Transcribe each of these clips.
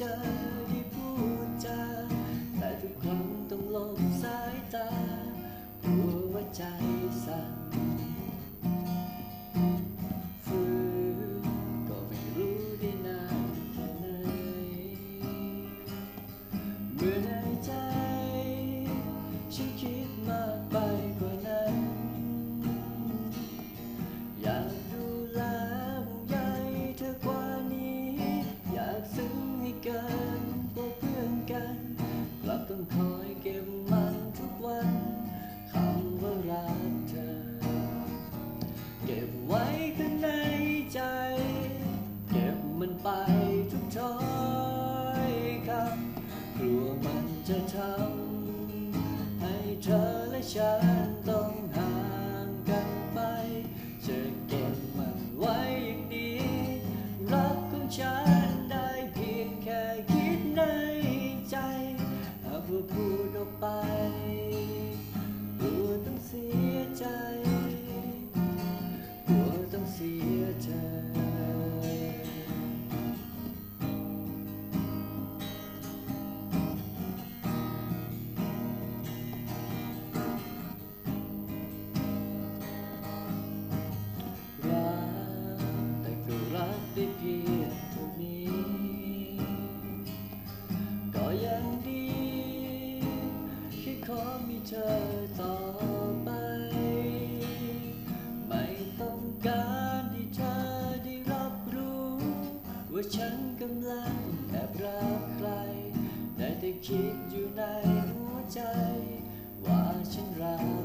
เจอได้พูดจาแต่ทุกครั้งต้องลงสายตากลัวว่าใจสั่นฝืนก็ไม่รู้ได้นานแค่ไหนเมื่อในใจ ธ ยังดี แค่ขอมีเธอต่อไป ไม่ต้องการให้เธอได้รับรู้ ว่าฉันกำลังแอบรักใคร แต่แต่คิดอยู่ในหัวใจ ว่าฉันรัก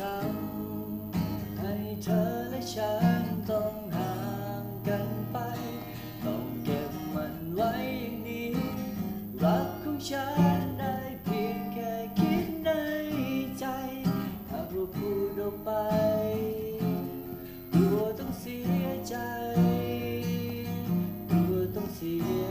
ทำให้เธอและฉันต้องห่างกันไป ต้องเก็บมันไว้อย่างนี้ รักของฉันได้เพียงแค่คิดในใจ หากเราพูดออกไปกลัวต้องเสียใจกลัวต้องเสีย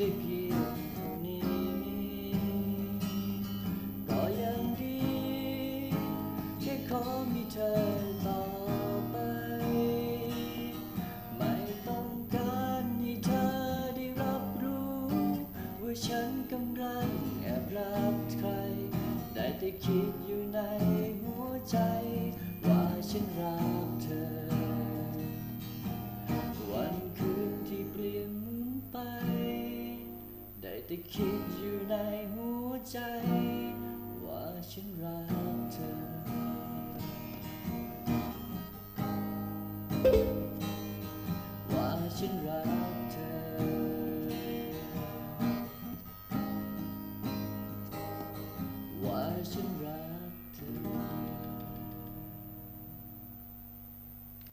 ได้เพียงนี้ ก็ยังดี แค่ขอมีเธอต่อไป ไม่ต้องการให้เธอได้รับรู้ ว่าฉันกำลังแอบรักใคร ได้แต่คิดอยู่ในหัวใจ ว่าฉันรัก แต่คิดอยู่ในหัวใจ ว่าฉันรัก